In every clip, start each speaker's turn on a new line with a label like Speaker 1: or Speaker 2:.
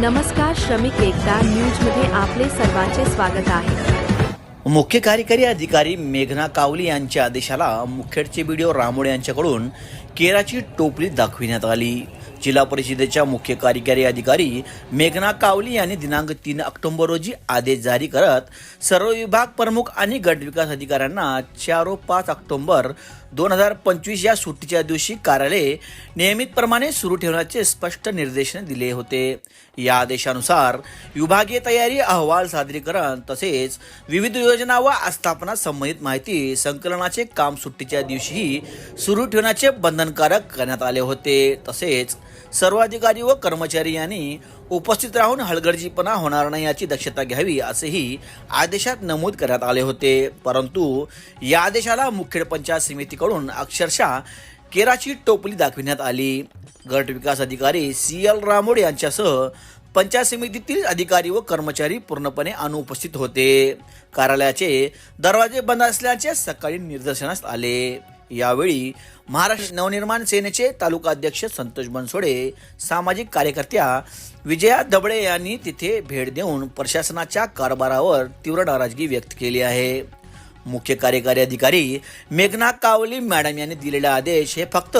Speaker 1: नमस्कार श्रमिक एकता न्यूजमध्ये आपले सर्वांचे स्वागत आहे.
Speaker 2: मुख्य कार्यकारी अधिकारी मेघना कावली यांच्या आदेशाला मुखेडचे व्हिडिओ रामोडे यांच्याकडून केराची टोपली दाखविण्यात आली. जिल्हा परिषदेच्या मुख्य कार्यकारी अधिकारी मेघना कावली यांनी दिनांक तीन ऑक्टोबर रोजी आदेश जारी करत सर्व विभाग प्रमुख आणि गट विकास अधिकाऱ्यांना चार व पाच ऑक्टोबर दोन हजार पंचवीस या सुट्टीच्या दिवशी कार्यालय नियमितप्रमाणे सुरू ठेवण्याचे स्पष्ट निर्देशन दिले होते. या आदेशानुसार विभागीय तयारी अहवाल सादरीकरण तसेच विविध योजना व आस्थापना संबंधित माहिती संकलनाचे काम सुट्टीच्या दिवशीही सुरू ठेवण्याचे बंधनकारक करण्यात आले होते. तसेच सर्व अधिकारी व कर्मचारी यांनी उपस्थित राहून हलगर्जीपणा होणार नाही याची दक्षता घ्यावी असेही आदेशात नमूद करण्यात आले होते. परंतु या आदेशाला मुखेड पंचायत समितीकडून अक्षरशः केराची टोपली दाखविण्यात आली. गट विकास अधिकारी सी एल रामोड यांच्यासह पंचायत समितीतील अधिकारी व कर्मचारी पूर्णपणे अनुपस्थित होते. कार्यालयाचे दरवाजे बंद असल्याचे सकाळी निदर्शनास आले. यावेळी महाराष्ट्र नवनिर्माण सेनेचे तालुका अध्यक्ष संतोष बनसोडे सामाजिक कार्यकर्त्या विजया दबळे यांनी तिथे भेट देऊन प्रशासनाच्या कारभारावर तीव्र नाराजगी व्यक्त केली आहे. मुख्य कार्यकारी अधिकारी मेघना कावली मॅडम यांनी दिलेले आदेश हे फक्त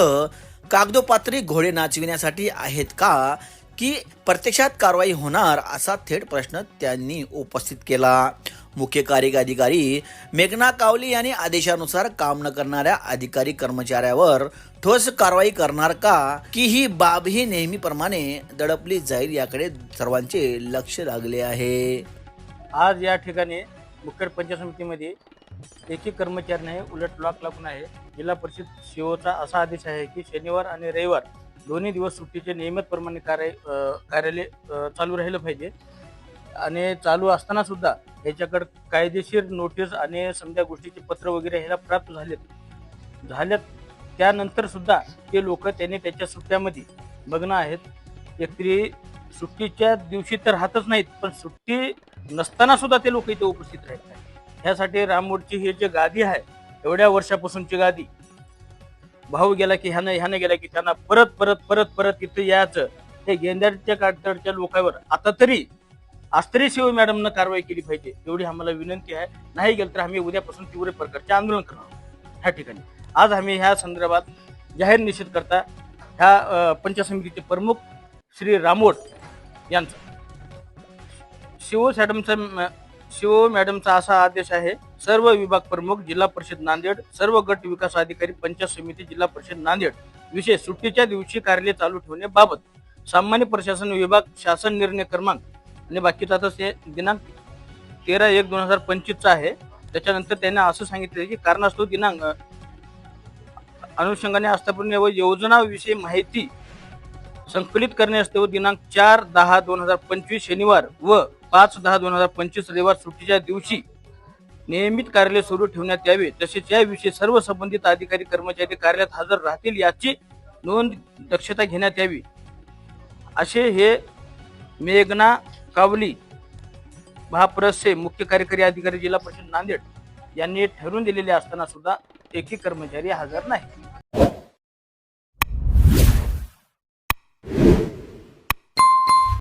Speaker 2: कागदोपात्री घोडे नाचविण्यासाठी आहेत का की प्रत्यक्षात कारवाई होणार असा थेट प्रश्न त्यांनी उपस्थित केला. मुख्य कार्यकारी अधिकारी मेघना कावली यांनी आदेशानुसार काम न करणाऱ्या अधिकारी कर्मचाऱ्यावर ठोस कारवाई करणार का? की ही बाब ही नेहमीप्रमाणे दडपली जाईल याकडे सर्वांचे लक्ष लागले आहे.
Speaker 3: आज या ठिकाणी मुखेड पंचायत समितीमध्ये एकही कर्मचारी नाही उलट लॉक लागून आहे. जिल्हा परिषद सीओचा असा आदेश आहे की शनिवार आणि रविवार दोन्ही दिवस सुट्टीचे नियमितप्रमाणे कार्य कार्यालय चालू राहिलं पाहिजे. आणि चालू असताना सुद्धा याच्याकडे कायदेशीर नोटीस आणि समजा गोष्टीचे पत्र वगैरे ह्याला प्राप्त झालेत. झाल्यात त्यानंतर सुद्धा ते लोक त्यांनी त्याच्या सुट्ट्यामध्ये मग्न आहेत. एकतरी सुट्टीच्या दिवशी तर राहतच नाहीत पण सुट्टी नसताना सुद्धा ते लोक इथे उपस्थित राहत नाही ह्यासाठी राममोडची ही जी गादी आहे एवढ्या वर्षापासूनची गादी भाऊ गेला की ह्यानं ह्यानं गेला की त्यांना परत परत परत परत इथं यायचं. हे गेंद्याच्या काठतडच्या लोकांवर आता तरी आज शिव मॅडमनं कारवाई केली पाहिजे एवढी आम्हाला विनंती आहे. नाही गेलं तर आम्ही उद्यापासून तीव्र प्रकारचे आंदोलन करणार ह्या ठिकाणी. आज आम्ही ह्या संदर्भात जाहीर निषेध करता ह्या पंचसमितीचे समितीचे प्रमुख श्री रामोट यांचा. शिव मॅडमचा शिव मॅडमचा असा आदेश आहे सर्व विभाग प्रमुख जिल्हा परिषद नांदेड सर्व गट विकास अधिकारी पंचायत समिती जिल्हा परिषद नांदेड विषय सुट्टीच्या दिवशी कार्यालय चालू ठेवण्याबाबत सामान्य प्रशासन विभाग शासन निर्णय क्रमांक आणि बाकीचा आता ते दिनांक तेरा एक दोन हजार पंचवीसचा आहे. त्याच्यानंतर त्यांनी असं सांगितलं की कारणास्तव दिनांक अनुषंगाने आस्थापन व योजनाविषयी माहिती संकलित करणे असते व दिनांक चार दहा दोन हजार पंचवीस शनिवार व पाच दहा दोन हजार पंचवीस रविवार सुट्टीच्या दिवशी नियमित कार्यालय सुरू ठेवण्यात यावे. तसेच याविषयी सर्व संबंधित अधिकारी कर्मचारी कार्यालयात हजर राहतील याची नोंद दक्षता घेण्यात यावी. असे हे मेघना कावली महाप्रसचे मुख्य कार्यकारी अधिकारी जिल्हा परिषद नांदेड यांनी ठरवून दिलेले असताना सुद्धा एकही कर्मचारी हजर नाही.